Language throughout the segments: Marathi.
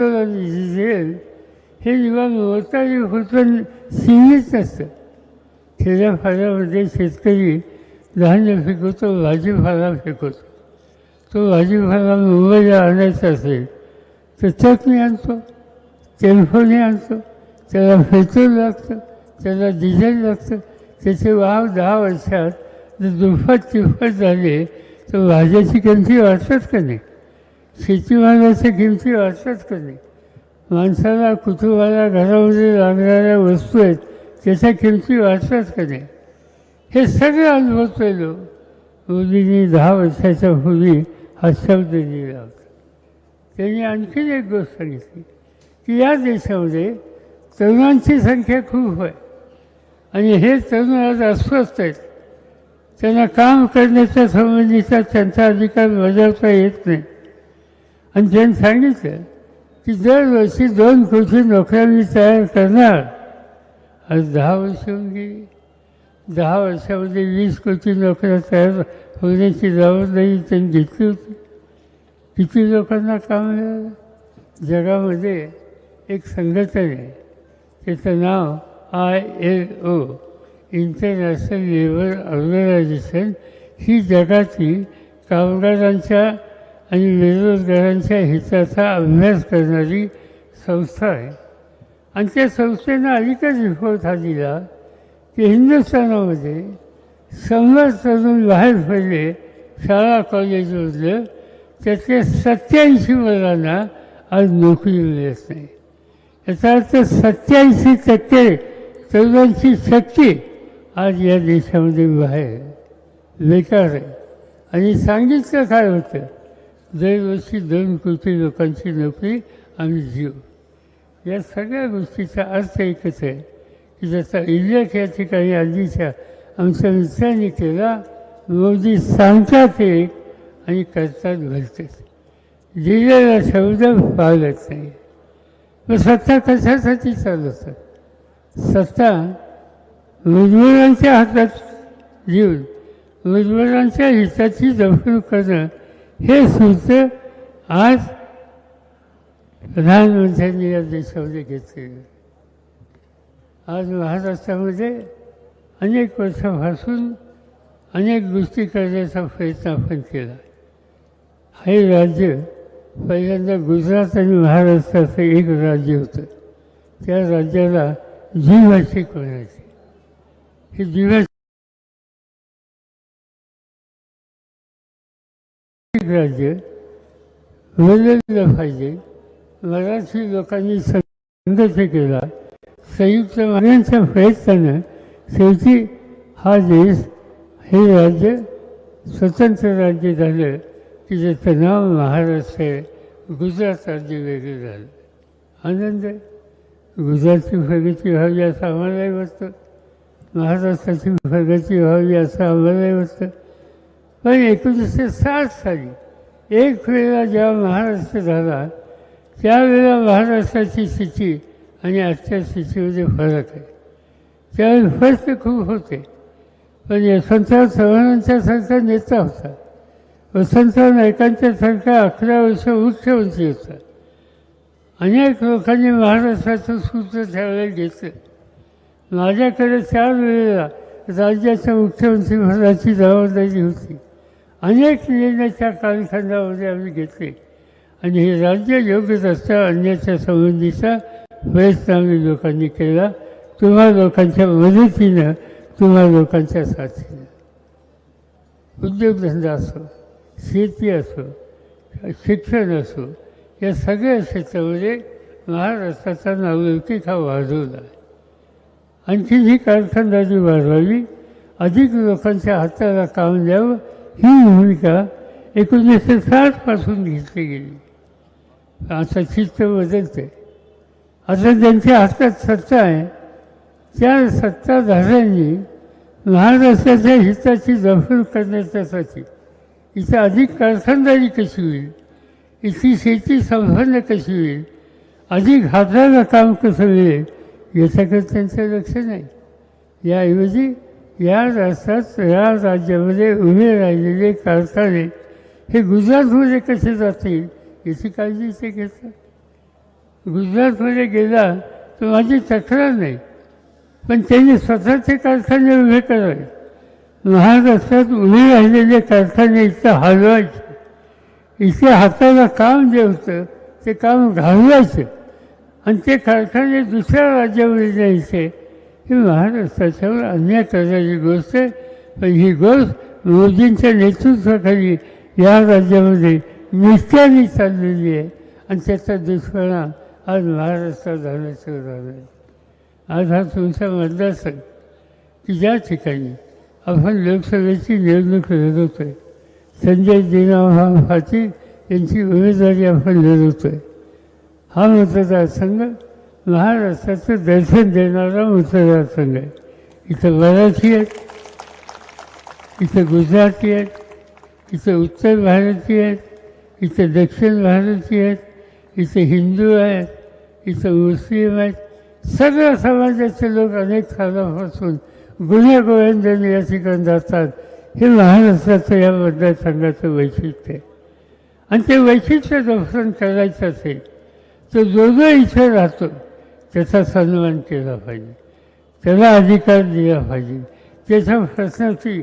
डिझेल हे जेव्हा मोर्चारी होतं सीमित नसतं खेड्यापाड्यामध्ये शेतकरी धान्य पिकवतो भाजीपाला पिकवतो. तो भाजीपाला मुंबईला आणायचा असेल तर चटणी आणतो टेलिफोनने आणतो त्याला पेट्रोल लागतं त्याला डिझेल लागतं त्याचे वाव दहा वर्षात जर दुप्पट तिप्पट झाले तर भाज्याची किमती वाढतात का नाही? शेतीमालाच्या किमती वाढतात कधी माणसाला कुटुंबाला घरामध्ये लागणाऱ्या वस्तू आहेत त्याच्या किमती वाढतात का हे सगळं अनुभवलेलो मोदींनी दहा वर्षाच्या पूर्वी हा शब्द दिला होता. त्यांनी आणखीन एक गोष्ट सांगितली की या देशामध्ये तरुणांची संख्या खूप आहे. आणि हे तरुण आज अस्वस्थ आहेत. त्यांना काम करण्याच्या संबंधीचा त्यांचा अधिकार बजावता येत नाही. आणि त्यांनी सांगितलं की दरवर्षी दोन कोटी नोकऱ्या मी तयार करणार आज दहा वर्ष होऊन गेली. दहा वर्षामध्ये वीस कोटी नोकऱ्या तयार होण्याची जबाबदारी त्यांनी घेतली होती. किती लोकांना काम मिळालं? जगामध्ये एक संघटन आहे. त्याचं नाव I L O international labour organisation ही जगातील कामगारांच्या आणि बेरोजगारांच्या हिताचा अभ्यास करणारी संस्था आहे. आणि त्या संस्थेनं अलीकडे रिपोर्ट हा दिला की हिंदुस्थानामध्ये शंभर तरुण बाहेर पडले शाळा कॉलेजमधलं त्यातल्या सत्याऐंशी मुलांना आज नोकरी मिळत नाही. याचा अर्थ सत्याऐंशी टक्के तरुणांची शक्ती आज या देशामध्ये बाहेर बेकार आहे. आणि सांगितलं काय होतं? दरवर्षी दोन कोटी लोकांची नोकरी आम्ही जीव. या सगळ्या गोष्टीचा अर्थ एकच आहे की जसा उल्लेख या ठिकाणी आधीच्या आमच्या मित्रांनी केला मोदी सांगतात एक आणि करतात भरतात दिलेला शब्द पाळत नाही. मग सत्ता कशासाठी चालवतात सत्ता मजबुरांच्या हातात घेऊन मजबुरांच्या हिताची जपणूक करणं हे सूत्र आज प्रधानमंत्र्यांनी या देशामध्ये घेतले. आज महाराष्ट्रामध्ये अनेक वर्षापासून अनेक गोष्टी करण्याचा प्रयत्न आपण केला. हे राज्य पहिल्यांदा गुजरात आणि महाराष्ट्राचं एक राज्य होतं. त्या राज्याला द्विभाषिक म्हणायचे हे द्विभाषिक राज्य बदललं पाहिजे. मराठी लोकांनी संघर्ष केला. संयुक्त मागण्यांच्या प्रयत्नानं शेवटी हा देश हे राज्य स्वतंत्र राज्य झालं. की ज्याचं नाव महाराष्ट्र आहे गुजरात राज्य वेगळं झालं. आनंद आहे गुजरातची प्रगती व्हावी असं आम्हालाही वाटतं. महाराष्ट्राची प्रगती व्हावी असं आम्हालाही वाटतं. पण एकोणीसशे साठ साली एक वेळेला जेव्हा महाराष्ट्र झाला त्यावेळेला महाराष्ट्राची स्थिती आणि आजच्या स्थितीमध्ये फरक आहे. त्यावेळी फरक खूप होते. म्हणजे पण यशवंतराव चव्हाणांच्यासारखा नेता होता. वसंतराव नाईकांच्यासारखा अकरा वर्ष मुख्यमंत्री होता. अनेक लोकांनी महाराष्ट्राचं सूत्र त्यावेळेला घेतलं. माझ्याकडे चार वेळेला राज्याच्या मुख्यमंत्रीपदाची जबाबदारी होती. अनेक निर्णयाच्या कालखंडामध्ये आम्ही घेतले. आणि हे राज्य योग्य रस्ता आणण्याच्या संबंधीचा प्रयत्न आम्ही लोकांनी केला. तुम्हा लोकांच्या मदतीनं तुम्हा लोकांच्या साथीनं. उद्योगधंदा असो शेती असो शिक्षण असो या सगळ्या क्षेत्रामध्ये महाराष्ट्राचा नावलौकिक हा वाढवला आणखी ही कारखानदारी वाढवावी अधिक लोकांच्या हाताला काम द्यावं ही भूमिका एकोणीसशे साठपासून घेतली गेली. आता चित्त बदलते आता ज्यांच्या हातात सत्ता आहे त्या सत्ताधाऱ्यांनी महाराष्ट्राच्या हिताची जपणूक करण्याच्यासाठी इथं अधिक कारखानदारी कशी होईल? इथली शेती संपन्न कशी होईल? अधिक हाताला काम कसं मिळेल? याच्याकडे त्यांचं लक्ष नाही. याऐवजी या राष्ट्रात या राज्यामध्ये उभे राहिलेले कारखाने हे गुजरातमध्ये कसे जातील याची काळजी ते घेतात गुजरातमध्ये गेला तर माझी तक्रार नाही. पण त्यांनी स्वतःचे कारखाने उभे करावे. महाराष्ट्रात उभे राहिलेले कारखाने इथं हलवायचे. इथे हाताला काम जे होतं ते काम घालवायचं. आणि ते कारखाने दुसऱ्या राज्यामध्ये जायचे. ही महाराष्ट्राच्यावर अन्याय करण्याची गोष्ट आहे पण ही गोष्ट मोदींच्या नेतृत्वाखाली या राज्यामध्ये निष्ठ्याने चाललेली आहे आणि त्याचा दुष्परिणाम आज महाराष्ट्रात झाल्याचं झालं आहे आज हा तुमचा मतदारसंघ की ज्या ठिकाणी आपण लोकसभेची निवडणूक लढवतो आहे संजय दिनाभाऊ पाटील यांची उमेदवारी आपण लढवतो आहे हा मतदारसंघ महाराष्ट्राचं दर्शन देणारा मतदारसंघ आहे. इथं मराठी आहेत इथं गुजराती आहेत इथं उत्तर भारतीय आहेत इथं दक्षिण भारतीय आहेत इथं हिंदू आहेत इथं मुस्लिम आहेत. सगळ्या समाजाचे लोक अनेक सालापासून गुन्हे गोविंदाने या ठिकाणी जातात. हे महाराष्ट्राचं या मतदारसंघाचं वैशिष्ट्य आहे. आणि ते वैशिष्ट्य दर्शन करायचं असेल तर जो जो इथे राहतो. त्याचा सन्मान केला पाहिजे. त्याला अधिकार दिला पाहिजे. त्याच्या प्रश्नाची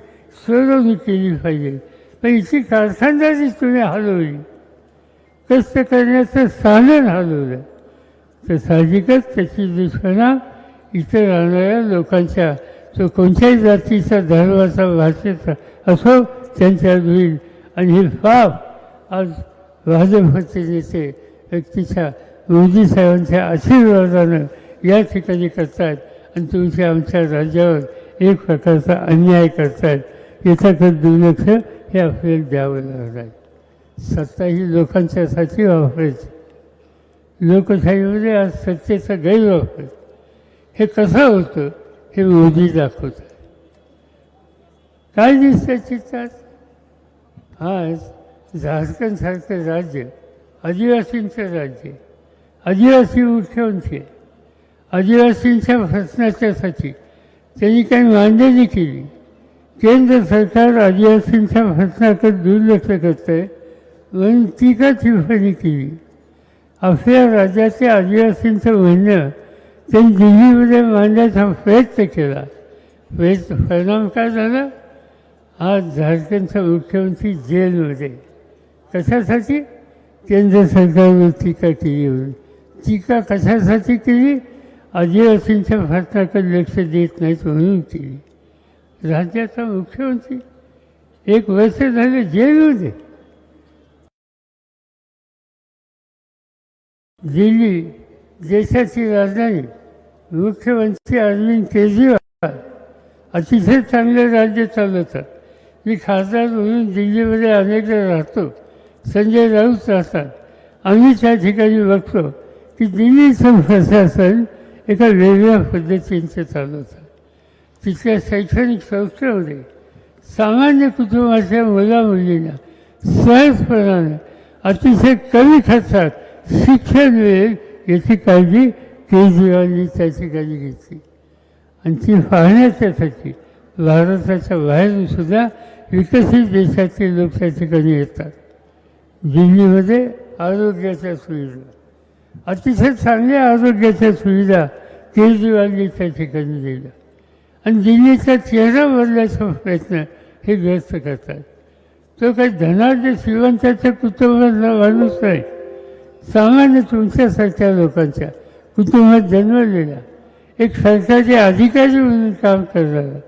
सोडवणी केली पाहिजे. पण इथे कारखानदारी तुम्ही हलवली. कष्ट करण्याचं साधन हलवलं. तर साहजिकच त्याची दुष्पणा इथे राहणाऱ्या लोकांच्या तो कोणत्याही जातीचा धर्माचा भाषेचा असो त्यांच्या होईल आणि हे पाप आज भाजपचे नेते व्यक्तीच्या मोदी साहेबांच्या आशीर्वादानं या ठिकाणी करतायत आणि तुमच्या आमच्या राज्यावर एक प्रकारचा अन्याय करतायत याच्याकडे दुर्लक्ष हे आपल्याला द्यावं लागणार आहे सत्ता ही लोकांच्यासाठी वापरायची. लोकशाहीमध्ये आज सत्तेचा गैरवापर. हे कसं होतं? हे मोदी दाखवतात. काय दिसतं चित्रात? आज झारखंडसारखं राज्य आदिवासींचं राज्य आदिवासी मुख्यमंत्री आदिवासींच्या प्रश्नाच्यासाठी त्यांनी काही मांडणी केली. केंद्र सरकार आदिवासींच्या प्रश्नाकडे दुर्लक्ष करतं आहे म्हणून टीका टिप्पणी केली. आपल्या राज्याच्या आदिवासींचं म्हणणं त्यांनी दिल्लीमध्ये मांडण्याचा प्रयत्न केला. प्रयत्न परिणाम काय झाला? आज झारखंडचा मुख्यमंत्री जेलमध्ये. कशासाठी? केंद्र सरकारवर टीका केली म्हणून. टीका कशासाठी केली? आदिवासींच्या भारताकडे लक्ष देत नाहीत म्हणून केली. राज्याचा मुख्यमंत्री एक वर्ष झाले जेलमध्ये. दिल्ली देशाची राजधानी मुख्यमंत्री अरविंद केजरीवाल. अतिशय चांगले राज्य चालवतात. मी खासदार म्हणून दिल्लीमध्ये अनेकदा राहतो. संजय राऊत राहतात. आम्ही त्या ठिकाणी बघतो. की दिल्लीचं प्रशासन एका वेगळ्या पद्धतीचं चालवतात तिथल्या शैक्षणिक संस्थेमध्ये सामान्य कुटुंबाच्या मुलामुलींना सहजपणानं अतिशय कमी खर्चात शिक्षण मिळेल याची काळजी केजरीवालनी त्या ठिकाणी घेतली. आणि ती पाहण्याच्यासाठी भारताच्या बाहेरूनसुद्धा विकसित देशातील लोक त्या ठिकाणी येतात. दिल्लीमध्ये आरोग्याच्या सुविधा. अतिशय चांगल्या आरोग्याच्या सुविधा केजरीवालनी त्या ठिकाणी दिल्या. आणि दिल्लीचा चेहरा बदलायचा प्रयत्न हे ग्रस्त करतात. तो काही धनाढ्य श्रीमंताच्या कुटुंबातला माणूस नाही. सामान्य तुमच्यासारख्या लोकांच्या कुटुंबात जन्मलेला एक सरकारी अधिकारी म्हणून काम करणारा.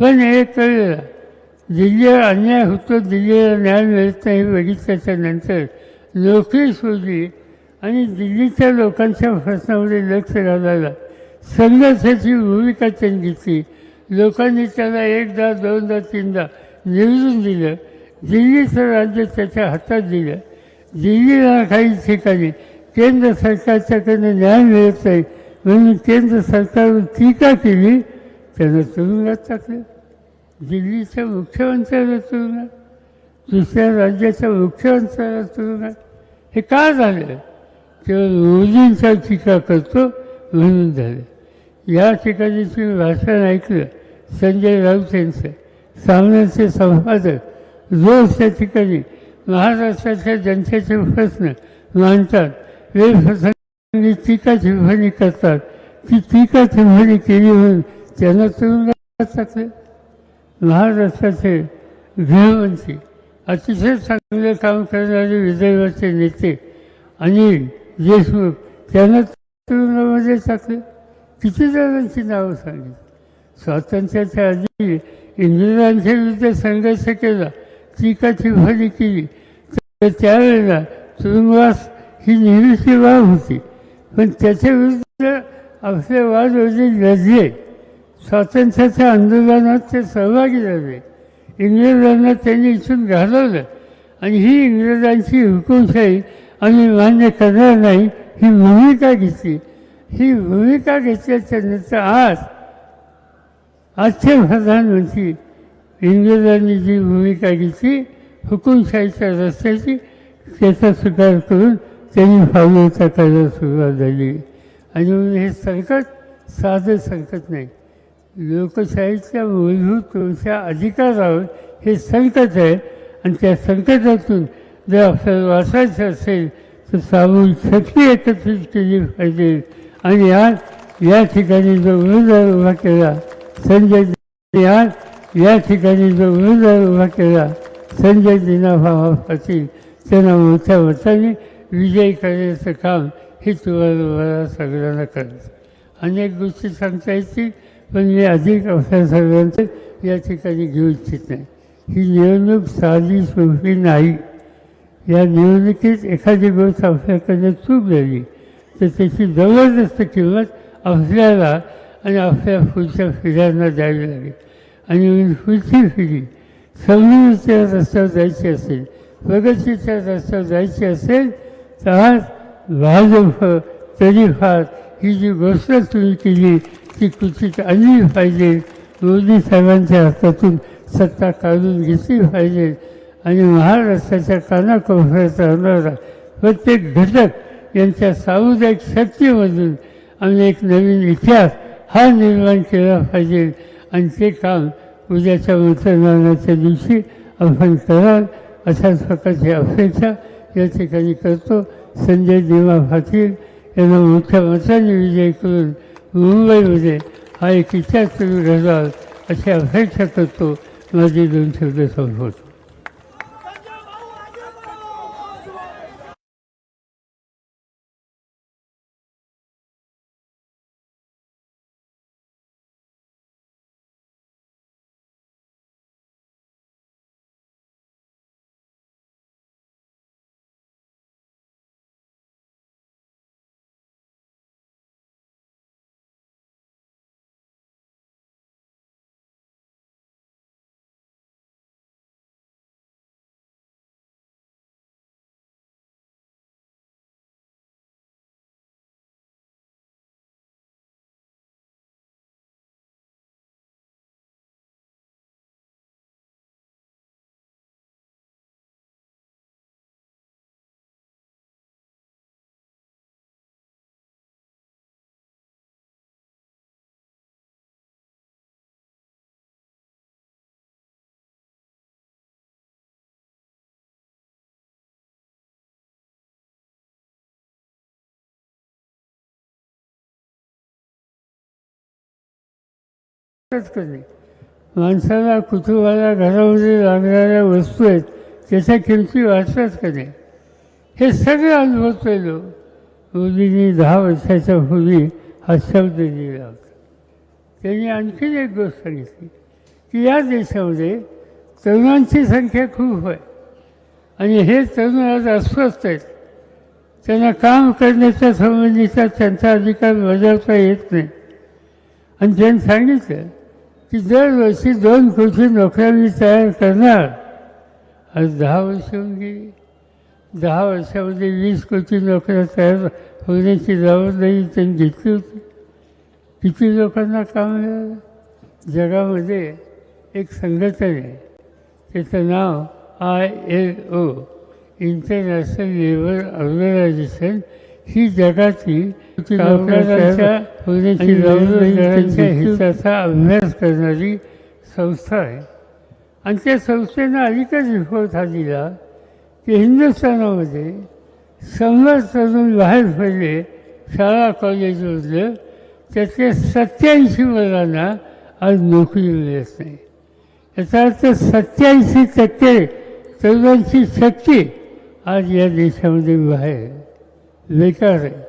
पण हे कळलेला दिल्लीवर अन्याय होतो दिल्लीला न्याय मिळत नाही बघितल्याच्या नंतर नोकरी शोधली आणि दिल्लीच्या लोकांच्या प्रश्नामध्ये लक्ष घालायला संघर्षाची भूमिका त्यांनी घेतली लोकांनी त्याला एकदा दोनदा तीनदा निवडून दिलं. दिल्लीचं राज्य त्याच्या हातात दिलं. दिल्लीला काही ठिकाणी केंद्र सरकारच्याकडनं न्याय मिळत नाही म्हणून केंद्र सरकारवर टीका केली त्यानं तुरुंगात टाकलं. दिल्लीच्या मुख्यमंत्र्याला तुरुंगात दुसऱ्या राज्याच्या मुख्यमंत्र्याला तुरुंगात. हे का झालं? तेव्हा रोजींचा टीका करतो म्हणून झालं. या ठिकाणी तुम्ही भाषण ऐकलं संजय राऊत यांचं. सामन्याचे संपादक रोज त्या ठिकाणी महाराष्ट्राच्या जनतेचे प्रश्न मांडतात. वेळप्रसंगी इंग्रजांनी टीका टिप्पणी करतात. ती टीका टिप्पणी केली म्हणून त्यांना तुरुंगात टाकले महाराष्ट्राचे गृहमंत्री अतिशय चांगले काम करणारे विदर्भाचे नेते आणि देशमुख त्यांना तुरुंगामध्ये टाकले किती जणांची नावं सांगितली? स्वातंत्र्याच्या आधी इंग्रजांच्या विरुद्ध संघर्ष केला टीका टिप्पणी केली. तर त्यावेळेला तुरुंगवास ही नेहमीची बाब होती. पण त्याच्या विरुद्ध आपले वाद होते लढले. स्वातंत्र्याच्या आंदोलनात ते सहभागी झाले. इंग्रजांना त्यांनी इथून घालवलं आणि ही इंग्रजांची हुकुमशाही आम्ही मान्य करणार नाही ही भूमिका घेतली. ही भूमिका घेतल्याच्या नंतर आज आजचे प्रधानमंत्री इंग्रजांनी जी भूमिका घेतली हुकुमशाहीच्या रस्त्याची त्याचा स्वीकार करून त्यांनी फावलता करायला सुरुवात झाली. आणि म्हणून हे संकट साधं संकट नाही. लोकशाहीच्या मूलभूत तुमच्या अधिकारावर हे संकट आहे आणि त्या संकटातून जर आपल्याला वाचायचं असेल तर सामूहिक शक्ती एकत्रित केली पाहिजे आणि आज या ठिकाणी जो उमेदवार उभा केला संजय दि- आज या ठिकाणी जो उमेदवार उभा केला संजय दिनाभावा पाटील त्यांना मोठ्या मताने विजयी करण्याचं काम हे तुम्हाला सगळ्यांना करायचं अनेक गोष्टी सांगता येतील पण मी अधिक आपल्या सगळ्यांचं या ठिकाणी घेऊ इच्छित नाही। ही निवडणूक साधी सोपी नाही। या निवडणुकीत एखादी गोष्ट आपल्याकडे चूक झाली तर त्याची जबरदस्त किंमत आपल्याला आणि आपल्या पुढच्या पिढ्यांना द्यावी लागेल. आणि पुढची पिढी समृद्धीच्या रस्त्यावर जायची असेल प्रगतीच्या रस्त्यावर जायची असेल तर आज भाजप तरीफार ही जी गोष्ट तुम्ही केली ती कृतीत आणली पाहिजे. मोदी साहेबांच्या हातातून सत्ता काढून घेतली पाहिजे. आणि महाराष्ट्राच्या कानाकोपऱ्यात राहणारा प्रत्येक घटक यांच्या सामुदायिक शक्तीमधून आम्ही एक नवीन इतिहास हा निर्माण केला पाहिजे. आणि ते काम उद्याच्या मतदानाच्या दिवशी आपण कराल अशाच प्रकारची अपेक्षा या ठिकाणी करतो. संजय दिवा पाटील यांना मोठ्या मताने विजय करून मुंबईमध्ये हा एक इतिहास तुम्ही घडवाल अशी अपेक्षा करतो. माझी दोन शब्द संपवतो. माणसाला कुटुंबाला घरामध्ये लागणाऱ्या वस्तू आहेत त्याच्या किमती वाटच करणे हे सगळे अनुभवतोय लोक मोदींनी दहा वर्षाच्या पूर्वी हा शब्द दिला होता. त्यांनी आणखीन एक गोष्ट सांगितली की या देशामध्ये तरुणांची संख्या खूप आहे. आणि हे तरुण आज अस्वस्थ आहेत. त्यांना काम करण्याच्या संबंधीचा त्यांचा अधिकार बजावता येत नाही. आणि त्यांनी सांगितलं की दरवर्षी दोन कोटी नोकऱ्या मी तयार करणार आज दहा वर्ष होऊन गेली. दहा वर्षामध्ये वीस कोटी नोकऱ्या तयार होण्याची जबाबदारी त्यांनी घेतली होती. किती लोकांना काम मिळालं? जगामध्ये एक संघटना आहे. त्याचं नाव I L O international labour organisation ही जबाबदारीच्या हिताचा अभ्यास करणारी संस्था आहे. आणि त्या संस्थेनं अलीकडे रिपोर्ट हा दिला की हिंदुस्थानामध्ये शंभर तरुण बाहेर पडले शाळा कॉलेजमधलं त्यातल्या सत्याऐंशी मुलांना आज नोकरी मिळत नाही. याचा अर्थ सत्याऐंशी टक्के तरुणांची शक्ती आज या देशामध्ये बाहेर आहे. बेकार आहे